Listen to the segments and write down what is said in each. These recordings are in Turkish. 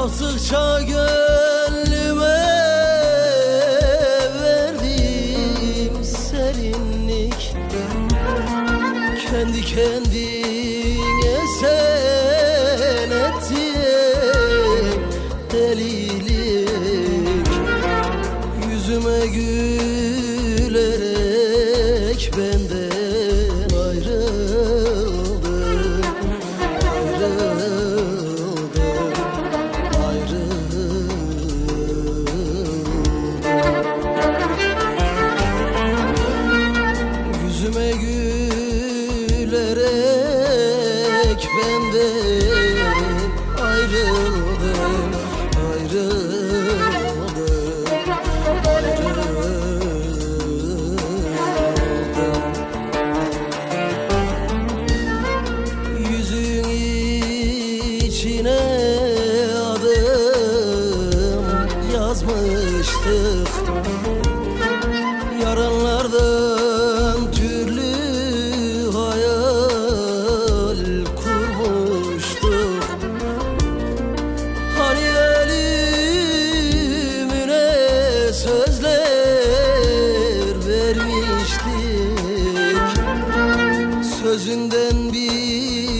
Baktıkça gönlüme verdim serinlik. Kendi kendime Yürek benden ayrıldım. gözünden bir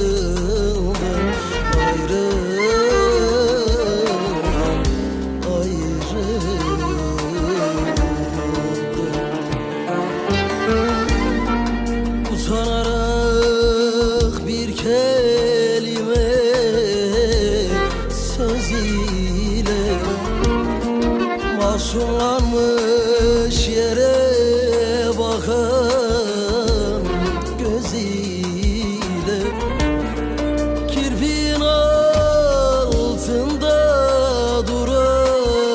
sulanmış yere bakan gözüyle. Kirpin altında duran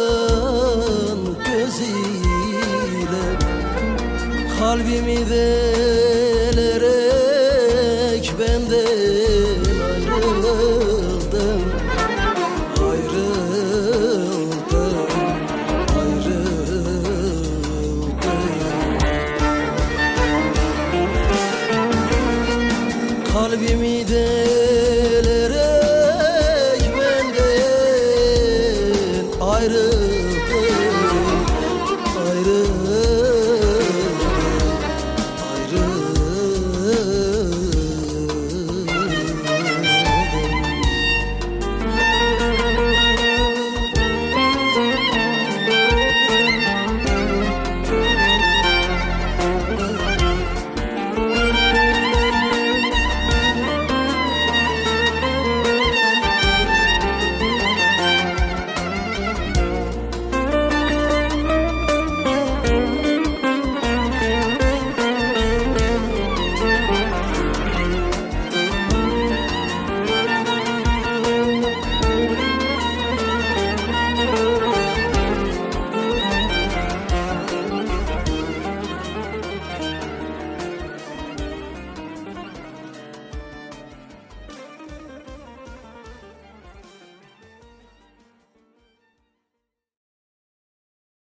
gözüyle. Kalbimi delerek benden